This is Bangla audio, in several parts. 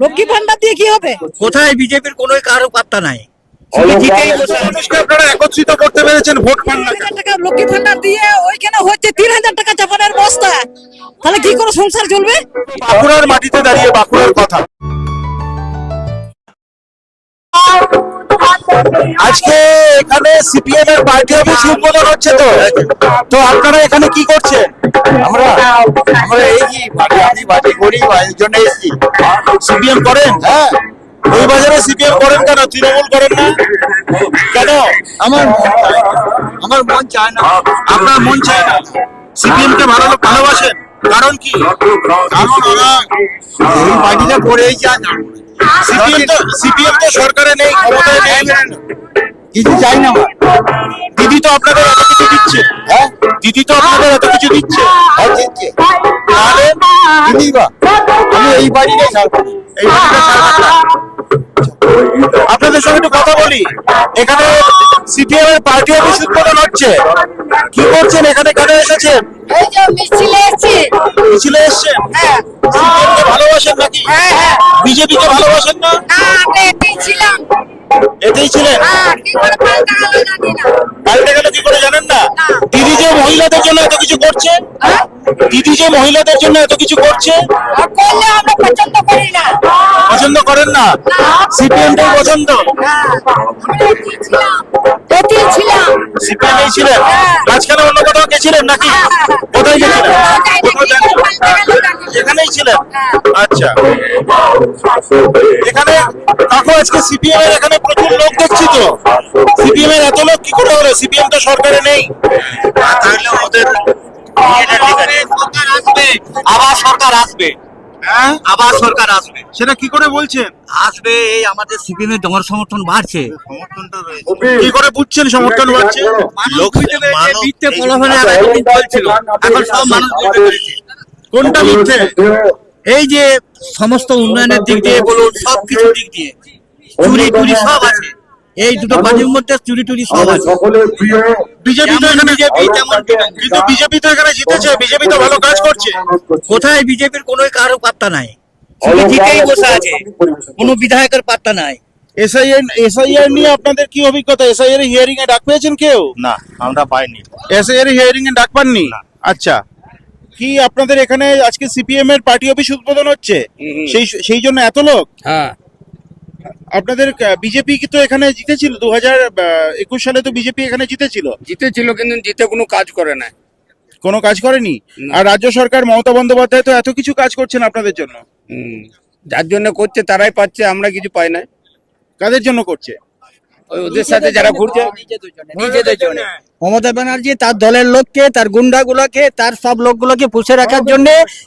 লক্ষ্মী ভান্ডার দিয়ে কি হবে? কোথায় বিজেপির কোনো কারও পাত্তা নাই একত্রিত করতে পেরেছেন ভোট পান তিন না হাজার টাকা লক্ষ্মী ভান্ডার দিয়ে ওইখানে হচ্ছে তিন হাজার টাকা চাপানের বস্তা। তাহলে কি করে সংসার চলবে? বাঁকুড়ার মাটিতে দাঁড়িয়ে বাঁকুড়ার কথা। আজকে এখানে সিপিএম এর পার্টি অফিস উদ্বোধন হচ্ছে তো। তো আপনারা এখানে কি করছেন আমরা আমরা এই কি বাড়ি আমি বাড়ি করি এই জন্য এসেছি। সিপিএম করেন? হ্যাঁ। ওই বাজারে সিপিএম করেন কেন? তৃণমূল করেন না? কেন? আমার মন চায় না। আমার মন চায় না। আপনার মন চায় না? সিপিএম কে ভালো ভালোবাসেন? কারণ কি? কারণ ওরা এই বাড়িতে পড়েই যায় না সিপিএম তো সিপিএম তো সরকারে নেই ক্ষমতায় নেই। কিছু চাই না দিদি তো আপনাদের এত কিছু দিচ্ছে। হ্যাঁ? দিদি তো আপনাদের এত কিছু দিচ্ছে। আমি এই বাড়িতে এই। আপনাদের সঙ্গে একটু কথা বলি। এখানে সিপিএম এর পার্টি অফিস উদ্বোধন হচ্ছে। কি করছেন? এখানে কেন এসেছেন? মিছিলে এসছি। মিছিলে এসছেন? হ্যাঁ। ভালোবাসেন নাকি? হ্যাঁ হ্যাঁ। ভালোবাসেন না? না আমরা এটাই ছিলাম। এতেই ছিলেন? হ্যাঁ কি করে পাল্টা গেল জানি না। মহিলাদের জন্য এত কিছু করছে? হ্যাঁ? দিদি যে মহিলাদের জন্য এত কিছু করছে? করলে আমরা পছন্দ করি না। পছন্দ করেন না? সিপিএম টাই পছন্দ? হ্যাঁ সিপিএম ছিলেন? মাঝখানে অন্য কোথাও গেছিলেন নাকি? কোথায় গেছিলেন? এখানেই ছিলেন? আচ্ছা। এখানে কাকু আজকে সিপিএম এর এখানে প্রচুর লোক দেখছি তো। সিপিএম এর এত লোক কি করে হলো? সিপিএম তো সরকারে নেই। তাহলে ওদের আবার সরকার আসবে। হ্যাঁ আবার সরকার আসবে। সেটা কি করে বলছেন? আসবে এই আমাদের সিপিএম এর জনসমর্থন সমর্থন বাড়ছে। সমর্থনটা রয়েছে। কি করে বুঝছেন সমর্থন বাড়ছে? লোক মিথ্যে প্রলোভনে আর চলছিল এখন সব মানুষ বুঝতে পেরেছে কোনটা মিথ্যে? এই যে সমস্ত উন্নয়নের দিক দিয়ে বলুন সব কিছু দিক দিয়ে। চুরি টুরি সব আছে। এই দুটো পার্টির মধ্যে চুরি টুরি সব আছে। সকলের প্রিয় বিজেপি তো এখানে বিজেপি তেমন কিন্তু বিজেপি তো এখানে জিতেছে বিজেপি তো ভালো কাজ করছে। কোথায় বিজেপির কোনো কারও পাত্তা নাই? শুধু জিতেই বসে আছে। কোনো বিধায়কের পাত্তা নাই। এসআইআর এসআইআর নিয়ে আপনাদের কি অভিজ্ঞতা? এসআইআর হিয়ারিং এ ডাক পেয়েছেন কেউ? না আমরা পাইনি। এসআইআর হিয়ারিং এ ডাক পাননি? আচ্ছা। কি আপনাদের এখানে আজকে সিপিএম এর পার্টি অফিস উদ্বোধন হচ্ছে? সেই সেই জন্য এত লোক? হ্যাঁ। আপনাদের বিজেপি কি তো এখানে জিতেছিল? দু হাজার একুশ সালে তো বিজেপি এখানে জিতেছিল। জিতেছিল কিন্তু জিতে কোনো কাজ করে না কোনো কাজ করেনি? আর রাজ্য সরকার মমতা বন্দ্যোপাধ্যায় তো এত কিছু কাজ করছেন আপনাদের জন্য। যার জন্য করছে তারাই পাচ্ছে আমরা কিছু পাই না কাদের জন্য করছে? ওদের সাথে যারা ঘুরছে নিজেদের জন্য মমতা ব্যানার্জি তার দলের লোককে তার গুন্ডাগুলোকে তার সব লোকগুলোকে পুষে রাখার জন্য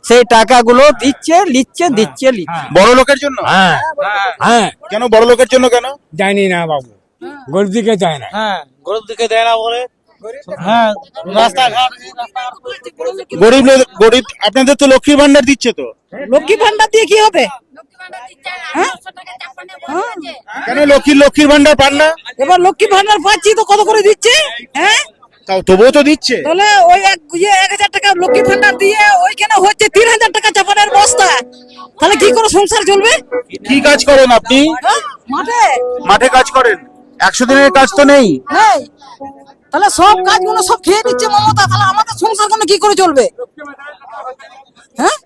সেই টাকাগুলো দিচ্ছে লিচ্ছে দিচ্ছে লিচ্ছে। বড় লোকের জন্য? হ্যাঁ। হ্যাঁ। কেন বড় লোকের জন্য কেন? জানি না বাবু। গরিব দিকে যায় না। হ্যাঁ গরিব দিকে দেয় না বলে। হ্যাঁ গরিব গরিব আপনাদের তো লক্ষ্মীর ভান্ডার দিচ্ছে তো। লক্ষ্মী ভান্ডার দিয়ে কি হবে? কেন লক্ষ্মীর লক্ষ্মীর ভান্ডার পান না? এবার লক্ষ্মী ভান্ডার পাচ্ছি তো কত করে দিচ্ছে? হ্যাঁ? তাও তবুও তো দিচ্ছে। তাহলে ওই এক ইয়ে এক হাজার টাকা লক্ষ্মী ভান্ডার দিয়ে ওইখানে হচ্ছে তিন হাজার টাকা চাপানের বস্তা। তাহলে কি করে সংসার চলবে? কি কাজ করেন আপনি? হ্যাঁ? মাঠে? মাঠে কাজ করেন? একশো দিনের কাজ তো নেই। নেই। তাহলে সব কাজগুলো সব খেয়ে নিচ্ছে মমতা তাহলে আমাদের সংসার কোনো কি করে চলবে? হ্যাঁ?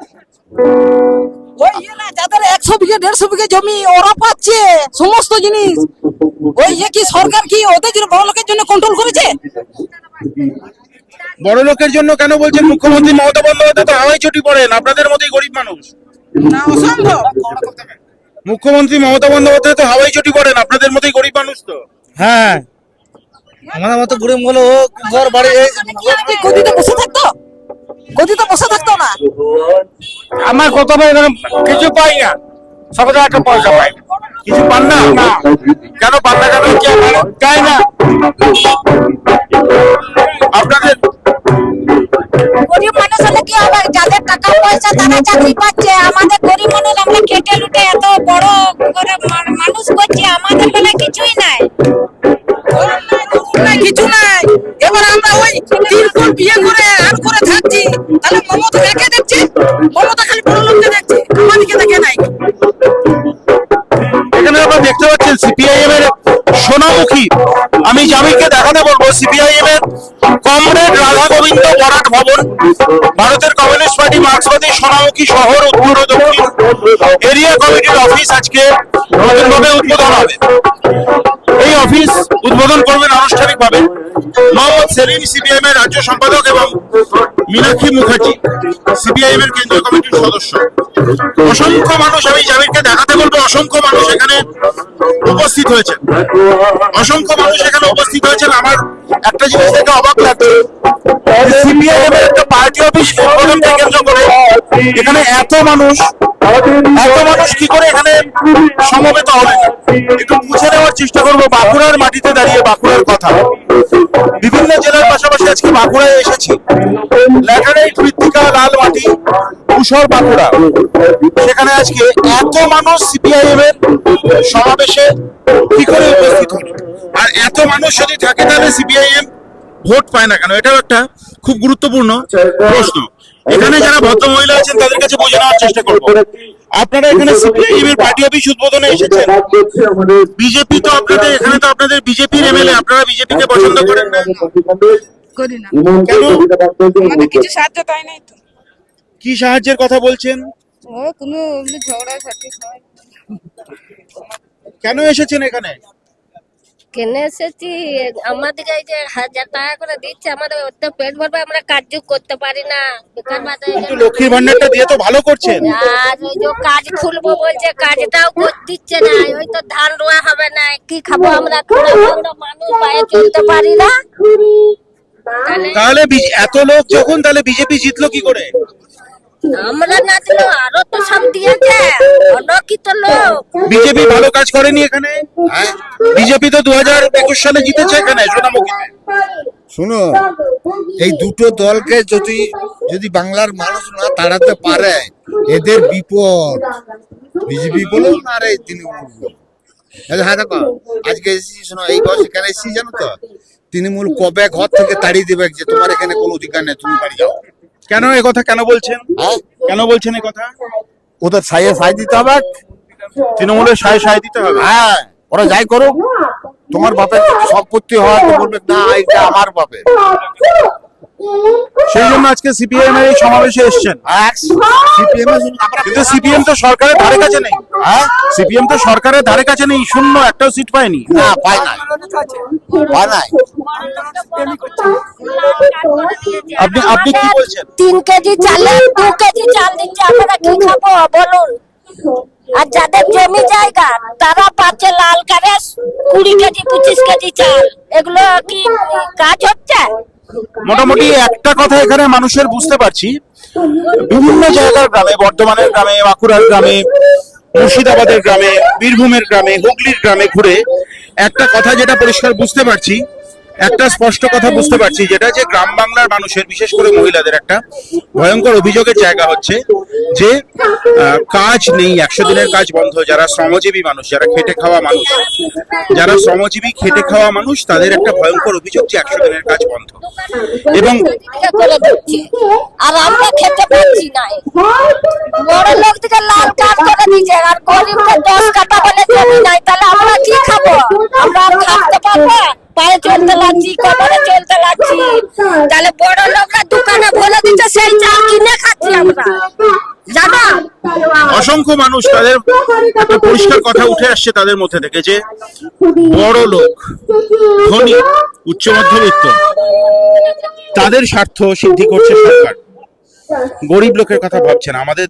ওই ইয়ে না যাদের একশো বিঘে দেড়শো বিঘে জমি ওরা পাচ্ছে সমস্ত জিনিস। ওই ইয়ে কি সরকার কি ওদের জন্য বড় লোকের জন্য কন্ট্রোল করেছে? বড় লোকের জন্য কেন বলছেন? মুখ্যমন্ত্রী মমতা বন্দ্যোপাধ্যায় তো হাওয়াই ছুটি পড়েন আপনাদের মতোই গরিব মানুষ। না অসম্ভব। মুখ্যমন্ত্রী মমতা বন্দ্যোপাধ্যায় তো হাওয়াই ছুটি পড়েন আপনাদের মতোই গরিব মানুষ তো। হ্যাঁ। আমাদের মতো গরিব বলো ঘর বাড়ি কি গদিতে বসে থাকতো? বসে থাকতো না। আমার কত কিছু পাই না। সকালে একটা পয়সা পাই। কিছু পান না? কেন পান না কেন চাই না। আপনাদের গরিব মানুষ হলে কি হবে? যাদের টাকা পয়সা তারা চাকরি পাচ্ছে আমাদের নাই আপনারা দেখতে পাচ্ছেন সিপিআইএম এর সোনামুখী। আমি জামিলকে দেখাতে বলব। সিপিআইএম এর কমরেড রাধা গোবিন্দ বরাট ভবন, ভারতের কমিউনিস্ট পার্টি মার্ক্সবাদী সোনামুখী শহর, উত্তর দক্ষিণ এরিয়া কমিটির অফিস আজকে নতুনভাবে উদ্বোধন হবে। এই অফিস উদ্বোধন করবেন আনুষ্ঠানিকভাবে মোহাম্মদ সেলিম সিপিআইএম এর রাজ্য সম্পাদক এবং মীনাক্ষী মুখার্জি সিপিআইএম এর কেন্দ্রীয় কমিটির সদস্য। অসংখ্য মানুষ আমি জামিরকে দেখাতে বলব, অসংখ্য মানুষ এখানে উপস্থিত হয়েছে। অসংখ্য মানুষ এখানে উপস্থিত হয়েছেন আমার একটা জিনিস দেখে অবাক লাগছে। সিপিআইএম এর একটা পার্টি অফিস উদ্বোধনকে কেন্দ্র করে। এখানে এত মানুষ এত মানুষ কি করে এখানে সমবেত হলেন একটু বুঝে নেওয়ার চেষ্টা করব বাঁকুড়ার মাটিতে দাঁড়িয়ে বাঁকুড়ার কথা। বিভিন্ন জেলার পাশাপাশি আজকে বাঁকুড়ায় এসেছি। ল্যাটারাইট মৃত্তিকা লাল মাটি কুশর বাঁকুড়া। সেখানে আজকে এত মানুষ সিপিআইএম এর সমাবেশে কি করে উপস্থিত হল? আর এত মানুষ যদি থাকে তাহলে সিপিআইএম ভোট পায় না কেন? এটাও একটা খুব গুরুত্বপূর্ণ প্রশ্ন। এখানে যারা ভদ্র মহিলা আছেন তাদের কাছে বোঝে নেওয়ার চেষ্টা করব। আপনারা এখানে সিপিআইএম এর পার্টি অফিস উদ্বোধনে এসেছেন। বিজেপি তো আপনাদের এখানে তো আপনাদের বিজেপির এমএলএ আপনারা বিজেপিকে পছন্দ করেন না। করি না। কেন? আমাদের কিছু সাহায্য তাই নাই তো। কি সাহায্যের কথা বলছেন? ও কোনো ঝগড়া হয়। কেন এসেছেন এখানে? কেনে এসেছি আমাদের এই যে হাজার টাকা করে দিচ্ছে আমাদের ওতে পেট ভরবে আমরা কাজ করতে পারি না। বেকার বাজারে লক্ষ্মীর ভান্ডারটা দিয়ে তো ভালো করছেন। আর ওই যে কাজ খুলবো বলছে কাজটাও দিচ্ছে না ওই তো ধান রোয়া হবে না কি খাব আমরা? মানুষ বাইরে চলতে পারি না। তাহলে এত লোক যখন তাহলে বিজেপি জিতলো কি করে? আমরা না দিলেও আরও তো সব দিয়েছে অনকিত লোক? বিজেপি ভালো কাজ করেনি এখানে? বিজেপি তো দু হাজার একুশ সালে জিতেছে এখানে সোনামুখীতে শুনো এই দুটো দলকে যদি যদি বাংলার মানুষ না তাড়াতে পারে এদের বিপদ। বিজেপি বলুন আর এই তৃণমূল বলুন এই হ্যাঁ দেখো আজকে এসেছি শোনো এই বয়সে এখানে এসেছি জানো তো? তৃণমূল কবে ঘর থেকে তাড়িয়ে দেবে যে তোমার এখানে কোনো অধিকার নেই তুমি বাড়ি যাও। কেন এ কথা কেন বলছেন? হ্যাঁ? কেন বলছেন এ কথা? ওদের সাইয়ে সাই দিতে হবে। তৃণমূলের সাই সাই দিতে হবে? হ্যাঁ ওরা যাই করুক। তোমার বাপের সম্পত্তি হওয়া তো বলবে না এটা আমার বাপের। সেই জন্য আজকে সিপিএম এর সমাবেশে এসছেন। আমরা কিন্তু সিপিএম তো সরকারের ধারে কাছে নেই। হ্যাঁ? সিপিএম তো সরকারের ধারে কাছে নেই শূন্য একটাও সিট পায়নি। না পায় নাই। পায় নাই। আপনি আপনি কি বলছেন? তিন কেজি চালে দু কেজি চাল দিচ্ছে আমরা কি খাব? বলুন। আর যাদের জমি জায়গা তারা পাচ্ছে লাল কারে কুড়ি কেজি পঁচিশ কেজি চাল। এগুলো কি কাজ হচ্ছে? মোটামুটি একটা কথা এখানে মানুষের বুঝতে পারছি। বিভিন্ন জায়গার গ্রামে বর্ধমানের গ্রামে বাঁকুড়ার গ্রামে মুর্শিদাবাদের গ্রামে বীরভূমের গ্রামে হুগলির গ্রামে ঘুরে একটা কথা যেটা পরিষ্কার বুঝতে পারছি একটা স্পষ্ট কথা বুঝতে পারছি, যেটা যে গ্রাম বাংলার মানুষের, বিশেষ করে মহিলাদের একটা ভয়ঙ্কর অভিযোগের জায়গা হচ্ছে যে কাজ নেই, একশো দিনের কাজ বন্ধ, যারা শ্রমজীবী মানুষ, যারা খেটে খাওয়া মানুষ, যারা শ্রমজীবী, খেটে খাওয়া মানুষ, তাদের একটা ভয়ঙ্কর অভিযোগ যে একশো দিনের কাজ বন্ধ। এবং আমরা খেতে পাচ্ছি না। পায়ে চলতে লাগছি কবরে চলতে লাগছি। তাহলে বড় লোকরা দোকানে বলে দিচ্ছে, সেই চাল কিনে খাচ্ছি আমরা। অসংখ্য মানুষ তাদের একটা পরিষ্কার কথা উঠে আসছে তাদের মধ্যে থেকে যে, বড় লোক, ধনী, উচ্চ মধ্যবিত্ত, তাদের স্বার্থ সিদ্ধি করছে সরকার। গরিব লোকের কথা ভাবছে না আমাদের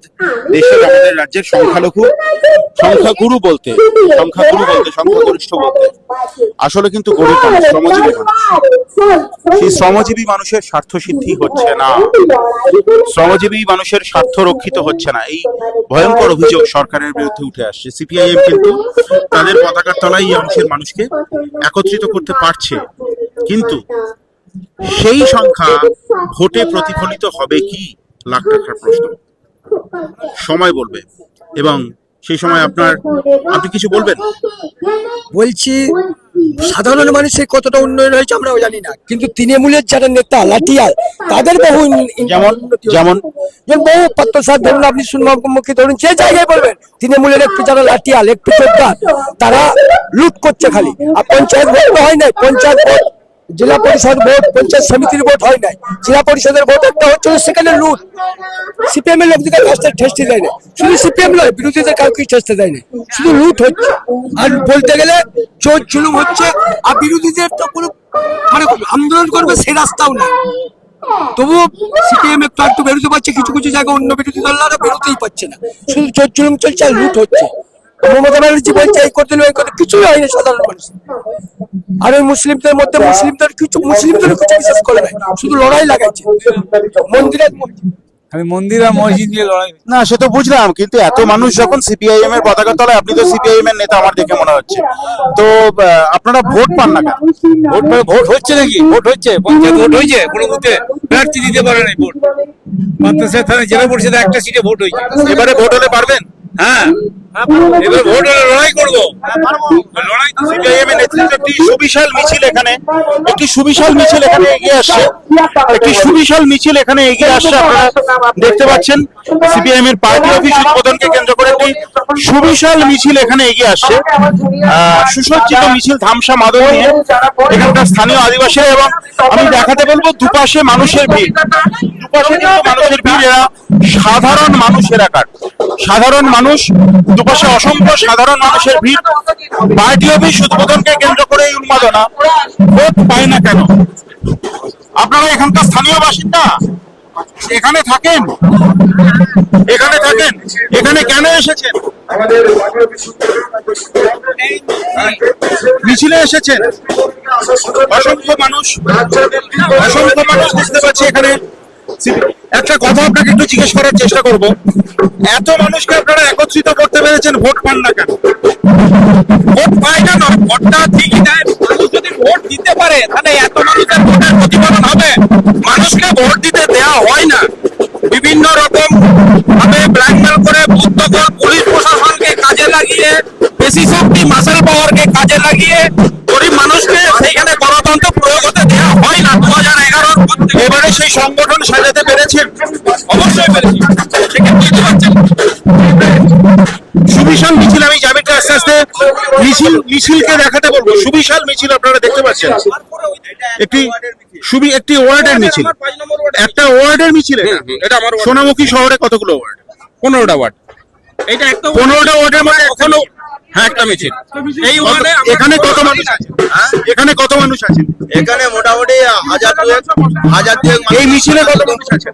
দেশের, আমাদের রাজ্যের সংখ্যালঘু, সংখ্যাগুরু বলতে সংখ্যাগুরু বলতে, সংখ্যাগরিষ্ঠ বলতে। আসলে কিন্তু গরিব মানুষ, শ্রমজীবী মানুষ। সেই শ্রমজীবী মানুষের স্বার্থ সিদ্ধি হচ্ছে না। শ্রমজীবী মানুষের স্বার্থ রক্ষিত হচ্ছে না। এই ভয়ঙ্কর অভিযোগ সরকারের বিরুদ্ধে উঠে আসছে। সিপিআইএম কিন্তু তাদের পতাকার তলায় এই অংশের মানুষকে একত্রিত করতে পারছে। কিন্তু সেই সংখ্যা ভোটে প্রতিফলিত হবে কি? লাখ টাকার প্রশ্ন। সময় বলবে। এবং সেই সময় আপনার আপনি কিছু বলবেন? বলছি সাধারণ মানুষের কতটা উন্নয়ন হয়েছে আমরাও জানি না। কিন্তু তৃণমূলের যারা নেতা লাঠিয়াল তাদের বহু যেমন যেমন? বহু পাত্র সাহেব ধরুন আপনি সুনমুখী ধরুন যে জায়গায় বলবেন তৃণমূলের একটু যারা লাঠিয়াল একটু চোদ্দার তারা লুট করছে খালি। আর পঞ্চায়েত ভোট তো হয় নাই পঞ্চায়েত ভোট জেলা পরিষদ ভোট, পঞ্চায়েত সমিতির ভোট হয় নাই। জেলা পরিষদের ভোট একটা হচ্ছে সেখানে লুট সিপিএম এর লোকদের কাছে ঠেসতে দেয় না শুধু সিপিএম নয়, বিরোধীদের কাউকে ঠেসতে দেয় না শুধু লুট হচ্ছে। আর বলতে গেলে চোর চুলুম হচ্ছে। আর বিরোধীদের তো কোনো মানে আন্দোলন করবে সে রাস্তাও না তবুও সিপিএম একটু একটু বেরোতে পারছে। কিছু কিছু জায়গায় অন্য বিরোধী দলরা বেরোতেই পারছে না। শুধু চোর চুলুম চলছে আর লুট হচ্ছে। মমতা ব্যানার্জি বলছে এই করতে এই করতে কিছুই হয়নি সাধারণ মানুষ। আর ওই মুসলিমদের মধ্যে মুসলিমদের কিছু মুসলিমদের কিছু বিশেষ করে নাই শুধু লড়াই লাগাচ্ছে মন্দিরে আমি মন্দির আর মসজিদ নিয়ে লড়াই না সে তো বুঝলাম কিন্তু এত মানুষ যখন সিপিআইএম এর পতাকা তলায় আপনি তো সিপিআইএম এর নেতা আমার দেখে মনে হচ্ছে। তো আপনারা ভোট পান না কেন? ভোট পে- ভোট হচ্ছে নাকি? ভোট হচ্ছে? পঞ্চায়েত ভোট হয়েছে? কোনো বুথে প্রার্থী দিতে পারে নাই ভোট। মাদ্রাসা থানা জেলা পরিষদে একটা সিটে ভোট হয়েছে। এবারে ভোট হলে পারবেন? হ্যাঁ। এবার ভোট হলে লড়াই করব। লড়াই তো সিপিআইএম এর নেতৃত্বে একটি সুবিশাল মিছিল এখানে একটি সুবিশাল মিছিল এখানে এগিয়ে আসছে। একটি সুবিশাল মিছিল এখানে এগিয়ে আসছে আপনারা দেখতে পাচ্ছেন। সিপিআইএম এর পার্টি অফিস উদ্বোধনকে কেন্দ্র করে একটি সুবিশাল মিছিল এখানে এগিয়ে আসছে। সুসজ্জিত মিছিল ধামসা মাদল নিয়ে এখানকার স্থানীয় আদিবাসীরা এবং আমি দেখাতে বলব দুপাশে মানুষের ভিড়। দুপাশে কিন্তু মানুষের ভিড় এরা সাধারণ মানুষ এলাকার সাধারণ মানুষ, দুপাশে অসংখ্য সাধারণ মানুষের ভিড়। পার্টি অফিস উদ্বোধনকে কেন্দ্র করে এই উন্মাদনা। ভোট পায় না কেন? আপনারা এখানকার স্থানীয় বাসিন্দা? এখানে থাকেন? এখানে থাকেন? এখানে কেন এসেছেন? মিছিলে এসেছেন? অসংখ্য মানুষ অসংখ্য মানুষ বুঝতে পারছি এখানে। একটা কথা আপনাকে একটু জিজ্ঞেস করার চেষ্টা করব। এত মানুষকে আপনারা একত্রিত করতে পেরেছেন, ভোট পান না কেন? ভোট পায় না নয় ভোটটা ঠিকই দেয়, মানুষ যদি ভোট দিতে পারে, তাহলে এত মানুষের ভোটের প্রতিফলন হবে। মানুষকে ভোট দিতে দেওয়া হয় না। বিভিন্ন রকম ভাবে ব্ল্যাকমেল করে পুলিশ প্রশাসনকে কাজে লাগিয়ে, বেশি শক্তি মাসেল পাওয়ারকে কাজে লাগিয়ে গরিব মানুষকে সেই সংগঠন সাজাতে পেরেছেন অবশ্যই পেরেছি। সেক্ষেত্রে পারছেন সুবিশাল মিছিল আমি আস্তে আস্তে মিছিল মিছিলকে দেখাতে বলব। সুবিশাল মিছিল আপনারা দেখতে পাচ্ছেন। একটি সুবি একটি ওয়ার্ডের মিছিল। একটা ওয়ার্ডের মিছিল? এটা। এটা আমার সোনামুখী শহরে কতগুলো ওয়ার্ড? পনেরোটা ওয়ার্ড। এটা একটা পনেরোটা ওয়ার্ডের মধ্যে কখনো হ্যাঁ একটা মিছিল। এই ওয়ার্ডে এখানে কত মানুষ আছে? এখানে কত মানুষ আছে? এখানে মোটামুটি হাজার দুয়েক হাজার দুয়েক এই মিছিলে কত মানুষ আছে?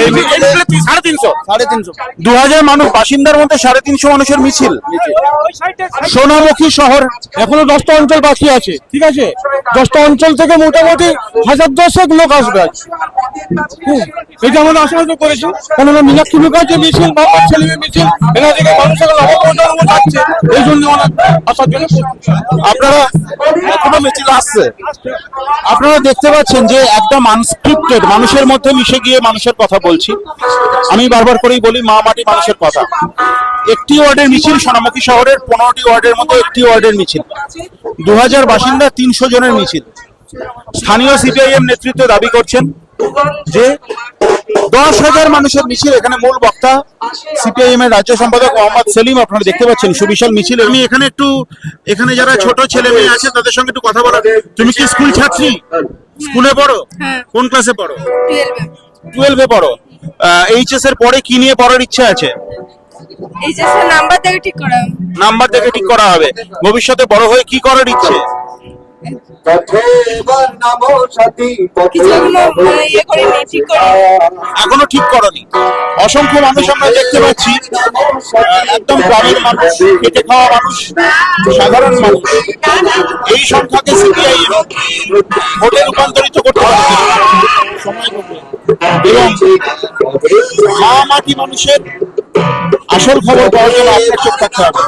এই মিছিলে সাড়ে তিনশো। সাড়ে তিনশো। দু হাজার মানুষ বাসিন্দার মধ্যে সাড়ে তিনশো মানুষের মিছিল। সোনামুখী শহর। এখনও দশটা অঞ্চল বাকি আছে ঠিক আছে? দশটা অঞ্চল থেকে মোটামুটি হাজার দশেক লোক আসবে আজ। হুম, এটা আমরা আশা করেছি কেননা মীনাক্ষী মুখার্জি মিছিল মোহাম্মদ সেলিমের মিছিল এরা থেকে মানুষের যাচ্ছে এই আমরা আপনারা দেখতে পাচ্ছেন যে একদম আনস্ক্রিপ্টেড মানুষের মধ্যে মিশে গিয়ে মানুষের কথা বলছি। আমি বারবার করেই বলি, মা মাটি মানুষের কথা। একটি ওয়ার্ডের মিছিল সোনামুখী শহরের, পনেরোটি ওয়ার্ডের মধ্যে একটি ওয়ার্ডের মিছিল। দু হাজার বাসিন্দা তিনশো জনের মিছিল। স্থানীয় সিপিআইএম নেতৃত্ব দাবি করছেন যে দশ হাজার মানুষের মিছিল এখানে মূল বক্তা সিপিআইএম এর রাজ্য সম্পাদক মোহাম্মদ সেলিম আপনারা দেখতে পাচ্ছেন সুবিশাল মিছিল আমি এখানে একটু এখানে যারা ছোট ছেলে মেয়ে আছে তাদের সঙ্গে একটু কথা বলা তুমি কি স্কুল ছাত্রী? স্কুলে পড়ো? হ্যাঁ। কোন ক্লাসে পড়ো? টুয়েলভে। পড়ো। এইচএস এর পরে কি নিয়ে পড়ার ইচ্ছা আছে? এই যে সে নাম্বার দেখে ঠিক করা নাম্বার দেখে ঠিক করা হবে। ভবিষ্যতে বড় হয়ে কি করার ইচ্ছে? এখনও ঠিক করনি। অসংখ্য মানুষ আমরা দেখতে পাচ্ছি, একদম গ্রামের মানুষ, খেটে খাওয়া মানুষ, সাধারণ মানুষ। এই সংখ্যাকে সিপিআই ভোটে রূপান্তরিত করতে লাগবে। এবং মা মাটি মানুষের আসল খবর পাওয়ার জন্য আপনার চোখ থাকতে হবে।